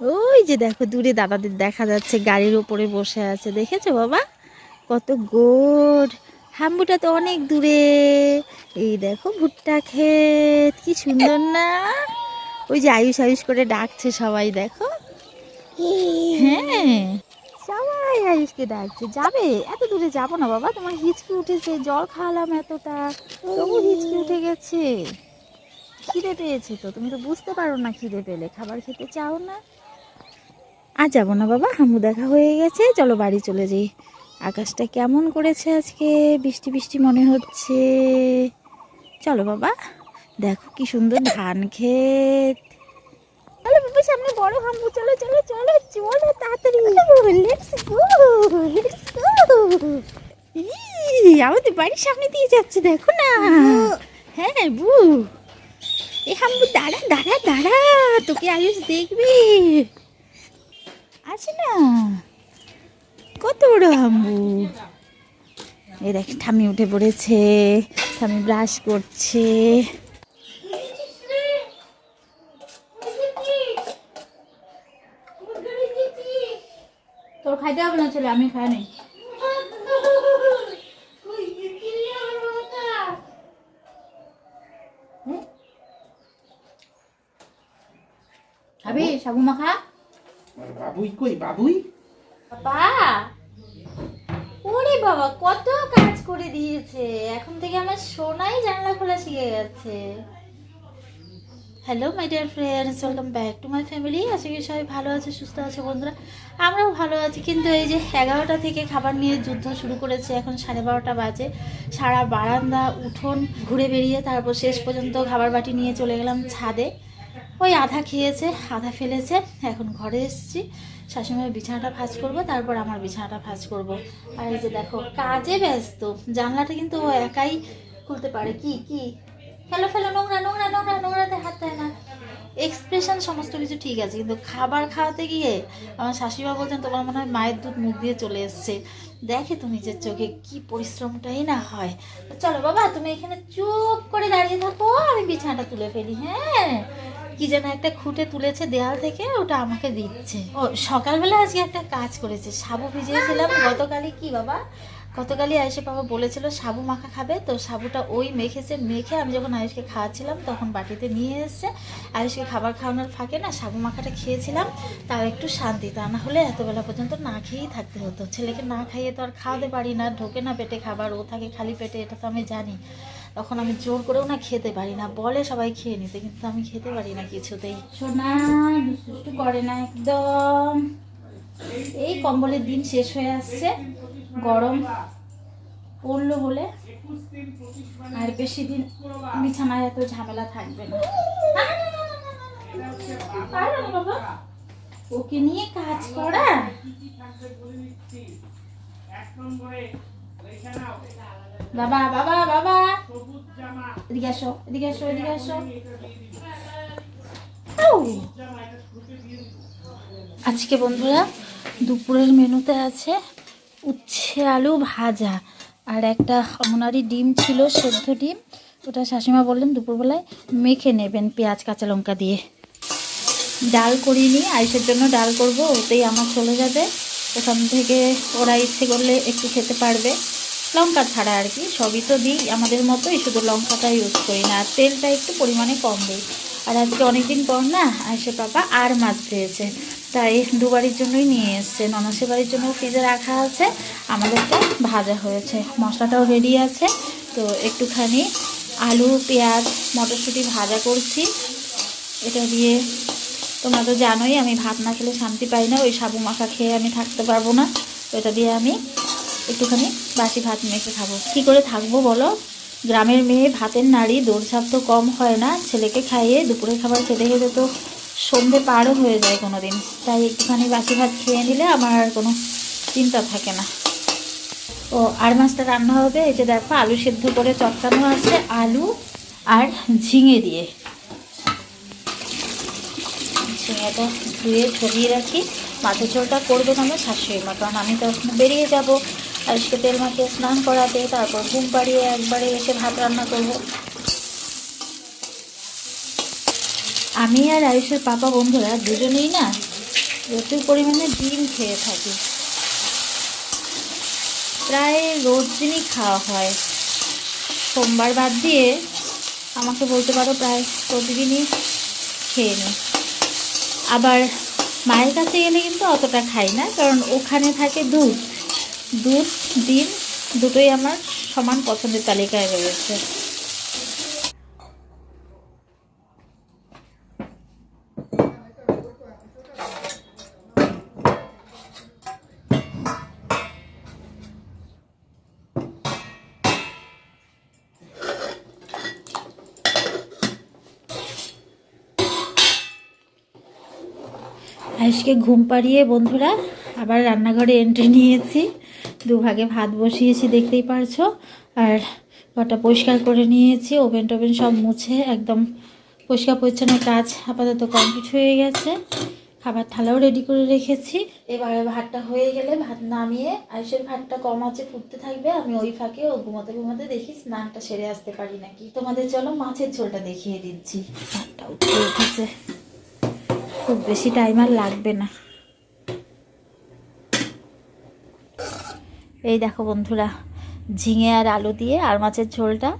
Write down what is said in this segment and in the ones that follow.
ওই যে দেখো, দূরে দাদাদের দেখা যাচ্ছে, গাড়ির উপরে বসে আছে। দেখেছ বাবা? কত গোড হাম্বুটা তো অনেক দূরে। এই দেখো, ভুট্টা ক্ষেত, কি সুন্দর না? ওই যে আয়ুষ আয়ুষ করে ডাকছে সবাই, দেখো। হ্যাঁ। সবাই ডাকছে। যাবে? এত দূরে যাব না বাবা। তোমার হিচকি উঠেছে, জল খাওয়ালাম এতটা। তবু হিচকি উঠে গেছে। খিদে পেয়েছে তো। তুমি তো বুঝতে পারো না খিদে পেলে। খাবার খেতে চাও না? আর যাব না বাবা হামু দেখা হয়ে গেছে, চলো বাড়ি চলে যাই। আকাশটা কেমন করেছে আজকে? বৃষ্টি বৃষ্টি মনে হচ্ছে। চলো বাবা, দেখো কি সুন্দর ধান ক্ষেত। চলো বাবা, সামনে বড় হাম্বু চলো চলো চলো চলো তাড়াতাড়ি। লেটস গো আমাদের বাড়ির সামনে দিয়ে যাচ্ছে, দেখো না হ্যাঁ বু এ হাম্বু দাঁড়া দাঁড়া দাঁড়া তোকে আয়ুষ দেখবি আছে না কত বড় হাম্বু এই দেখ ঠামি উঠে পড়েছে ঠামি ব্রাশ করছে। তোর খাইতে হবে না ছেলে আমি খাই নাই। খাবি সাবু মাখা বাবুই কই বাবুই? বাবা। ওরে বাবা, কত কাজ করে দিয়েছে। এখন থেকে আমার সোনাই জানলা খোলা শিখে গেছে। Hello my dear friends welcome back to my family আশা করি সবাই ভালো আছে, সুস্থ আছে বন্ধুরা। আমরাও ভালো আছি, কিন্তু এই যে এগারোটা থেকে খাবার নিয়ে যুদ্ধ শুরু করেছে, এখন সাড়ে বারোটা বাজে। সারা বারান্দা, উঠোন ঘুরে বেরিয়ে তারপর শেষ পর্যন্ত খাবার বাটি নিয়ে চলে গেলাম ছাদে। ওই আধা খেয়েছে, আধা ফেলেছে, এখন ঘরে এসেছি। শাশুড়িমার বিছানাটা ভাঁজ করব, তারপর আমার বিছানাটা ভাঁজ করব। আর এই যে দেখো, কাজে ব্যস্ত। জানলাটা কিন্তু ও একাই খুলতে পারে। কি কি? ফেলো ফেলো, নোংরা নোংরা নোংরা, নোংরাতে হাত দেয় না। এক্সপ্রেশন সমস্ত কিছু ঠিক আছে, কিন্তু খাবার খাওয়াতে গিয়ে আমার শাশুড়িমা বলছেন, তোমার মনে হয় মায়ের দুধ মুখ দিয়ে চলে এসছে। দেখে তো নিজের চোখে কি পরিশ্রমটাই না হয়। চলো বাবা, তুমি এখানে চুপ করে দাঁড়িয়ে থাকো, আমি বিছানাটা তুলে ফেলি হ্যাঁ? কি যেন একটা খুঁটে তুলেছে দেয়াল থেকে, ওটা আমাকে দিচ্ছে। ও, সকালবেলা আজকে একটা কাজ করেছে, সাবু ভিজিয়েছিলাম। গতকালই কি বাবা? গতকালই আয়ুষে বাবা বলেছিল সাবু মাখা খাবে, তো সাবুটা ওই মেখেছে, মেখে আমি যখন আয়ুষকে খাওয়াচ্ছিলাম, তখন বাটিতে নিয়ে এসছে। আয়ুষকে খাবার খাওয়ানোর ফাঁকে না সাবু মাখাটা খেয়েছিলাম, তার একটু শান্তি, তা না হলে এতবেলা পর্যন্ত না খেয়েই থাকতে হতো। ছেলেকে না খাইয়ে তো আর খাওয়াতে পারি না, ঢোকে না পেটে খাবার, ও থাকে খালি পেটে, এটা তো আমি জানি। তখন আমি জোর করেও না খেতে পারি না। বলে সবাই খেয়ে নিতে, কিন্তু আমি খেতে পারি না কিছুতেই। সোনা করে না একদম। এই কম্বলের দিন শেষ হয়ে আসছে। গরম পড়ল বলে। আর বেশি দিন বিছানায় এত ঝামেলা থাকবে না। ওকে নিয়ে কাজ করা? বাবা বাবা বাবা। এদিকে এদিকে এদিকে আজকে বন্ধুরা দুপুরের মেনুতে আছে উচ্ছে আলু ভাজা আর একটা অমনারি ডিম ছিল, সেদ্ধ ডিম। ওটা শাশুমা বললেন দুপুরবেলায় মেখে নেবেন পেঁয়াজ, কাঁচা লঙ্কা দিয়ে। ডাল করিনি, আইসের জন্য ডাল করব, ওতেই আমার চলে যাবে। ওখান থেকে ওরা ইচ্ছে করলে একটু খেতে পারবে। লঙ্কা ছাড়া আর কি, সবই তো দিই আমাদের মতোই, শুধু লঙ্কাটা ইউজ করি না। আর তেলটা একটু পরিমাণে কম দিই। আর আজকে অনেকদিন পর না আয়সে পাপা আর মাছ পেয়েছে তাই দুবারির জন্যই নিয়ে এসছে। ননসের বাড়ির জন্য ফ্রিজে রাখা আছে। আমাদেরটা ভাজা হয়েছে। মশলাটাও রেডি আছে। তো একটুখানি আলু, পেঁয়াজ, মটরশুঁটি ভাজা করছি। এটা দিয়ে তোমরা তো জানোই আমি ভাত না খেলে শান্তি পাই না, ওই সাবু মাখা খেয়ে আমি থাকতে পারব না। এটা দিয়ে আমি একটুখানি বাসি ভাত মেখে খাব। কী করে থাকব বলো? গ্রামের মেয়ে ভাতের নাড়ি দৌড়ঝাঁপ তো কম হয় না, ছেলেকে খাইয়ে দুপুরের খাবার খেতে খেতে তো সন্ধে পারও হয়ে যায় কোনো দিন তাই একটুখানি বাসি ভাত খেয়ে নিলে আমার আর কোনো চিন্তা থাকে না। ও, আর মাছটা রান্না হবে? এই যে দেখো, আলু সেদ্ধ করে চটকানো আছে, আলু আর ঝিঙে দিয়ে। ঝিঙেটা ধুয়ে ছড়িয়ে রাখি। মাছের ঝোলটা করবেন আমার শাশুড়ি মা, কারণ আমি তো এখন বেরিয়ে যাব। আজকে তেল মাখিয়ে স্নান করাতে, তারপর ঘুম পাড়িয়ে একবারে এসে ভাত রান্না করব। আমি আর আয়ুষের পাপা বন্ধুরা দুজনেই না প্রচুর পরিমাণে ডিম খেয়ে থাকি। প্রায় রোজ দিনই খাওয়া হয়। সোমবার বাদ দিয়ে আমাকে বলতে পারো প্রায় প্রতিদিনই খেয়ে নিই। আবার মায়ের কাছে গেলে কিন্তু অতটা খাই না, কারণ ওখানে থাকে দুধ। দুধ, ডিম দুটোই আমার সমান পছন্দের তালিকায় রয়েছে। আজকে ঘুম পাড়িয়ে, বন্ধুরা, আবার রান্নাঘরে এন্ট্রি নিয়েছি। দুভাগে ভাত বসিয়েছি, দেখতেই পারছ। আর ঘরটা পরিষ্কার করে নিয়েছি, ওভেন টোভেন সব মুছে, একদম পরিষ্কার পরিচ্ছন্ন কাজ আপাতত কমপ্লিট হয়ে গেছে। খাবার থালাও রেডি করে রেখেছি। এবারে ভাতটা হয়ে গেলে ভাত নামিয়ে, আয়ুষের ভাতটা কম আছে, ফুটতে থাকবে। আমি ওই ফাঁকে ও ঘুমাতে ঘুমাতে দেখি স্নানটা সেরে আসতে পারি নাকি। তোমাদের চলো মাছের ঝোলটা দেখিয়ে দিচ্ছি। ভাতটা উঠে উঠেছে। খুব বেশি টাইম আর লাগবে না। এই দেখো বন্ধুরা, ঝিঙে আর আলু দিয়ে আর মাছের ঝোলটা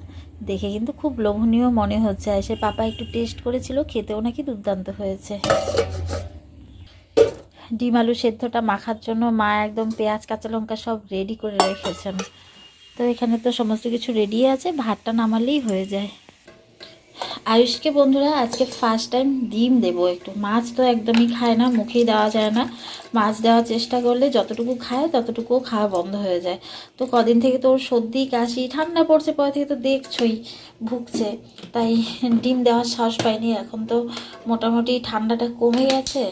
দেখে কিন্তু খুব লোভনীয় মনে হচ্ছে। এসে পাপা একটু টেস্ট করেছিল, খেতেও নাকি দুর্দান্ত হয়েছে। ডিম আলু সেদ্ধটা মাখার জন্য মা একদম পেঁয়াজ, কাঁচা লঙ্কা সব রেডি করে রেখেছেন। তো এখানে তো সমস্ত কিছু রেডি আছে, ভাতটা নামালেই হয়ে যায়। আয়ুষকে বন্ধুরা, আজকে ফার্স্ট টাইম ডিম দেব একটু। মাছ তো একদমই খায় না, মুখেই দেওয়া যায় না। মাছ দেওয়ার চেষ্টা করলে যতটুকু খায় ততটুকু খাওয়া বন্ধ হয়ে যায়। তো কদিন থেকে তো ওর সর্দি, কাশি, ঠান্ডা পড়ছে, পরে থেকে তো দেখছই, ভুগছে। তাই ডিম দেওয়ার সাহস পাইনি, এখন তো মোটামুটি ঠান্ডাটা কমে গেছে।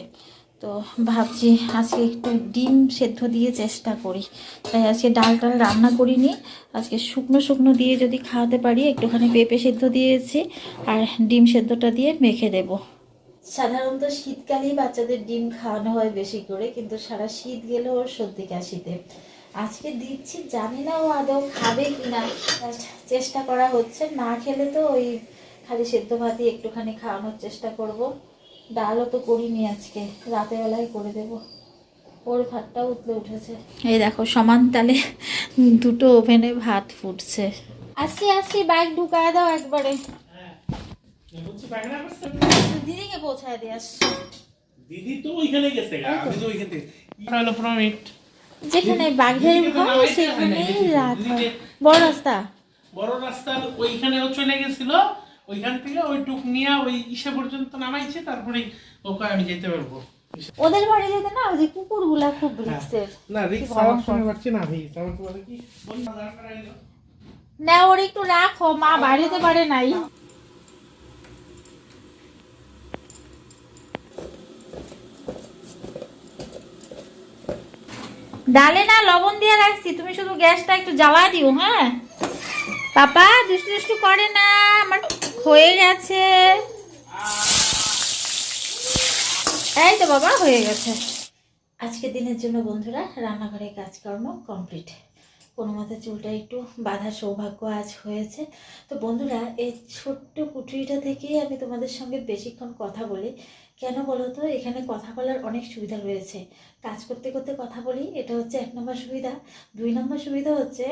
তো ভাবছি আজকে একটু ডিম সেদ্ধ দিয়ে চেষ্টা করি। তাই আজকে ডাল টাল রান্না করিনি। আজকে শুকনো শুকনো দিয়ে যদি খাওয়াতে পারি, একটুখানি পেঁপে সেদ্ধ দিয়েছি আর ডিম সেদ্ধটা দিয়ে মেখে দেব। সাধারণত শীতকালেই বাচ্চাদের ডিম খাওয়ানো হয় বেশি করে, কিন্তু সারা শীত গেলে ওর সর্দি কাশিতে। আজকে দিচ্ছি, জানি না ও আদৌ খাবে কি না চেষ্টা করা হচ্ছে। না খেলে তো ওই খালি সেদ্ধ ভাতই একটুখানি খাওয়ানোর চেষ্টা করব। ডালও তো করিনি আজকে রাতের বেলায় করে দেব। ওর ভাতটা উতলে উঠেছে। এই দেখো সমান তালে দুটো ওভেনে ভাত ফুটছে। আসি আসি বাইক ঢুকায় দাও একবারে? দিদিকে পৌঁছায় দিয়ে আসছি। দিদি তো ওইখানে গেছে আমি তো ওইখান থেকে হলো পনেরো যেখানে বাঘের ভয় সেখানেই রাত বড় রাস্তা। বড় রাস্তার ওইখানেও চলে গেছিল ওইখান থেকে ওই টুক নিয়ে ওই ইসে পর্যন্ত নামাইছে তারপরে ওকে আমি যেতে পারব। ওদের বাড়ি যেতে না ওই কুকুরগুলা খুব রিক্সের। না রিক্স আমার সঙ্গে পারছি না ভাই তো বলে কি বন্ধু দাঁড় করাইলো। না ওর একটু রাখো মা বাড়িতে পারে নাই। ডালে না লবণ দিয়ে রাখছি তুমি শুধু গ্যাসটা একটু জ্বালা দিও হ্যাঁ? পাপা দুষ্টু দুষ্টু করে না আমার হয়ে গেছে। এই তো বাবা, হয়ে গেছে। আজকের দিনের জন্য বন্ধুরা, রান্নাঘরে কাজকর্ম কমপ্লিট কোনো মতে চুলটা একটু বাঁধার সৌভাগ্য আজ হয়েছে। তো বন্ধুরা, এই ছোট্ট কুঠুরিটা থেকেই আমি তোমাদের সঙ্গে বেশিক্ষণ কথা বলি। কেন বলো তো? এখানে কথা বলার অনেক সুবিধা রয়েছে। কাজ করতে করতে কথা বলি, এটা হচ্ছে এক নম্বর সুবিধা। দুই নম্বর সুবিধা হচ্ছে,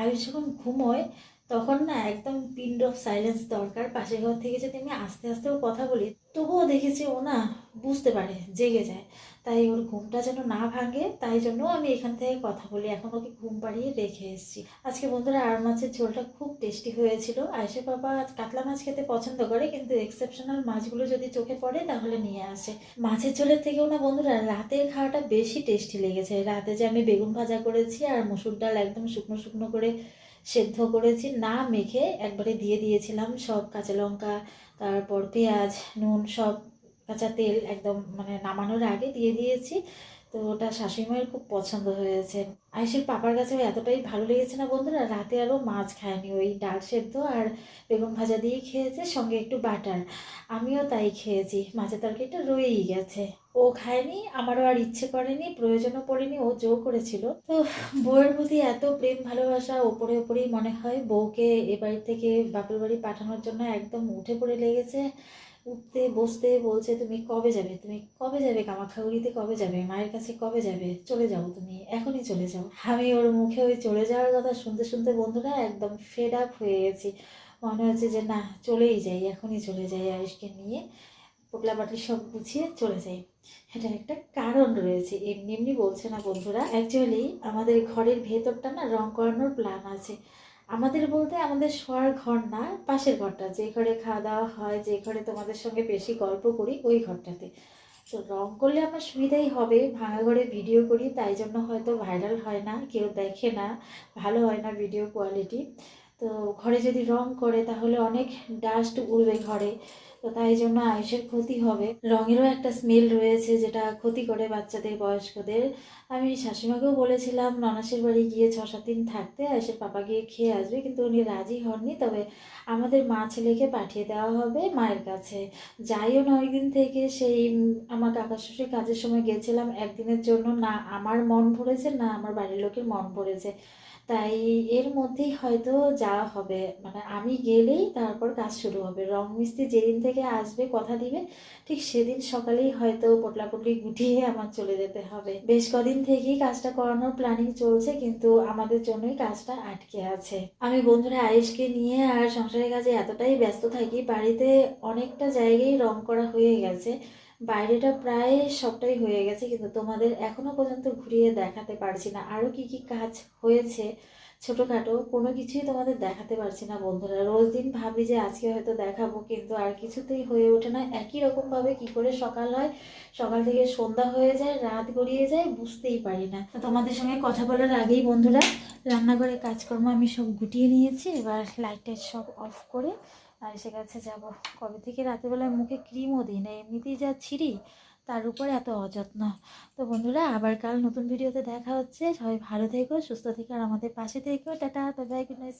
আয়ুষ যখন ঘুমোয় তখন না একদম পিন্ড অফ সাইলেন্স দরকার। পাশের ঘর থেকে যদি আমি আস্তে আস্তেও কথা বলি, তবুও দেখেছি ও না বুঝতে পারে, জেগে যায়। তাই ওর ঘুমটা যেন না ভাঙে, তাই জন্য আমি এখান থেকে কথা বলি। এখন ওকে ঘুম পাড়িয়ে রেখে এসেছি। আজকে বন্ধুরা আর মাছের ঝোলটা খুব টেস্টি হয়েছিল। আয়সে বাবা কাতলা মাছ খেতে পছন্দ করে, কিন্তু এক্সেপশনাল মাছগুলো যদি চোখে পড়ে, তাহলে নিয়ে আসে। মাছের ঝোলের থেকেও না বন্ধুরা, রাতের খাওয়াটা বেশি টেস্টি লেগেছে। রাতে যে আমি বেগুন ভাজা করেছি আর মসুর ডাল একদম শুকনো শুকনো করে সেদ্ধ করেছি, না মেখে একবারে দিয়ে দিয়েছিলাম সব কাঁচা লঙ্কা, তারপর পেঁয়াজ, নুন সব কাঁচা তেল একদম মানে নামানোর আগে দিয়ে দিয়েছি। তো ওটা শাশুড়ি মায়ের খুব পছন্দ হয়েছে। আয়ুষের পাপার কাছে এতটাই ভালো লেগেছে না বন্ধুরা? রাতে আরও মাছ খায়নি, ওই ডাল সেদ্ধ আর বেগুন ভাজা দিয়ে খেয়েছে, সঙ্গে একটু বাটার। আমিও তাই খেয়েছি, মাছের তরকারিটা রয়েই গেছে। ও খায়নি, আমারও আর ইচ্ছে করেনি, প্রয়োজনও পড়েনি, ও জো করেছিল। তো বউয়ের প্রতি এত প্রেম, ভালোবাসা, ওপরে ওপরেই মনে হয় বউকে এ বাড়ি থেকে বাপের বাড়ি পাঠানোর জন্য একদম উঠে পড়ে লেগেছে। উঠতে, বসতে বলছে, তুমি কবে যাবে? তুমি কবে যাবে কামাখ্যাগুড়িতে? কবে যাবে? মায়ের কাছে কবে যাবে? চলে যাও তুমি, এখনই চলে যাও। আমি ওর মুখে ওই চলে যাওয়ার কথা শুনতে শুনতে বন্ধুরা একদম ফেড আপ হয়ে গেছি। মনে হচ্ছে যে, না, চলেই যাই, এখনই চলে যাই আয়ুষকে নিয়ে। পোটলা পাটলি সব গুছিয়ে চলে যাই এটা একটা কারণ রয়েছে। এমনি এমনি বলছে না বন্ধুরা অ্যাকচুয়ালি আমাদের ঘরের ভেতরটা না রং করানোর প্ল্যান আছে। আমাদের বলতে আমাদের শোয়ার ঘর না, পাশের ঘরটা। যে ঘরে খাওয়া দাওয়া হয়, যে ঘরে তোমাদের সঙ্গে বেশি গল্প করি, ওই ঘরটাতে। তো রং করলে আমার সুবিধাই হবে, ভাঙা ঘরে ভিডিও করি, তাই জন্য হয়তো ভাইরাল হয় না, কেউ দেখে না, ভালো হয় না ভিডিও কোয়ালিটি তো ঘরে যদি রং করে, তাহলে অনেক ডাস্ট উড়বে ঘরে। তো তাই জন্য আয়ুষের ক্ষতি হবে। রঙেরও একটা স্মেল রয়েছে যেটা ক্ষতি করে বাচ্চাদের, বয়স্কদের। আমি শাশুমাকেও বলেছিলাম, ননাসের বাড়ি গিয়ে ছ সাত দিন থাকতে আয়ুষের পাপা গিয়ে খেয়ে আসবে, কিন্তু উনি রাজি হননি। তবে আমাদের মা ছেলেকে পাঠিয়ে দেওয়া হবে মায়ের কাছে। যাইও না ওই দিন থেকে, সেই আমার কাকা শ্বশুর কাজের সময় গেছিলাম একদিনের জন্য। না আমার মন ভরেছে, না আমার বাড়ির লোকের মন ভরেছে। তাই এর মধ্যেই হয়তো যাওয়া হবে। মানে আমি গেলেই তারপর কাজ শুরু হবে। রং মিস্ত্রি যেদিন থেকে আসবে, কথা দিবে, ঠিক সেদিন সকালেই হয়তো পোটলাপুটলি গুটিয়ে আমার চলে যেতে হবে। বেশ কদিন থেকেই কাজটা করানোর প্ল্যানিং চলছে, কিন্তু আমাদের জন্যই কাজটা আটকে আছে। আমি বন্ধুরা আয়েশকে নিয়ে আর সংসারের কাজে এতটাই ব্যস্ত থাকি, বাড়িতে অনেকটা জায়গায় রং করা হয়ে গেছে। বাইরেটা প্রায় সবটাই হয়ে গেছে, কিন্তু তোমাদের এখনও পর্যন্ত ঘুরিয়ে দেখাতে পারছি না। আরও কি কি কাজ হয়েছে ছোটোখাটো, কোনো কিছুই তোমাদের দেখাতে পারছি না, বন্ধুরা। রোজ দিন ভাবি যে আজকে হয়তো দেখাবো, কিন্তু আর কিছুতেই হয়ে ওঠে না। একই রকমভাবে কি করে সকাল হয়? সকাল থেকে সন্ধ্যা হয়ে যায়, রাত গড়িয়ে যায়, বুঝতেই পারি না। তোমাদের সঙ্গে কথা বলার আগেই বন্ধুরা, রান্নাঘরে কাজকর্ম আমি সব গুটিয়ে নিয়েছি। এবার লাইটের সব অফ করে আর এসে কাছে যাব। কবে থেকে রাতেরবেলায় মুখে ক্রিমও দিই না, এমনিতেই যা ছিঁড়ি, তার উপরে এত অযত্ন। তো বন্ধুরা, আবার কাল নতুন ভিডিওতে দেখা হচ্ছে। সবাই ভালো থেকো, সুস্থ থেকো, আর আমাদের পাশে থেকো। Tata by good night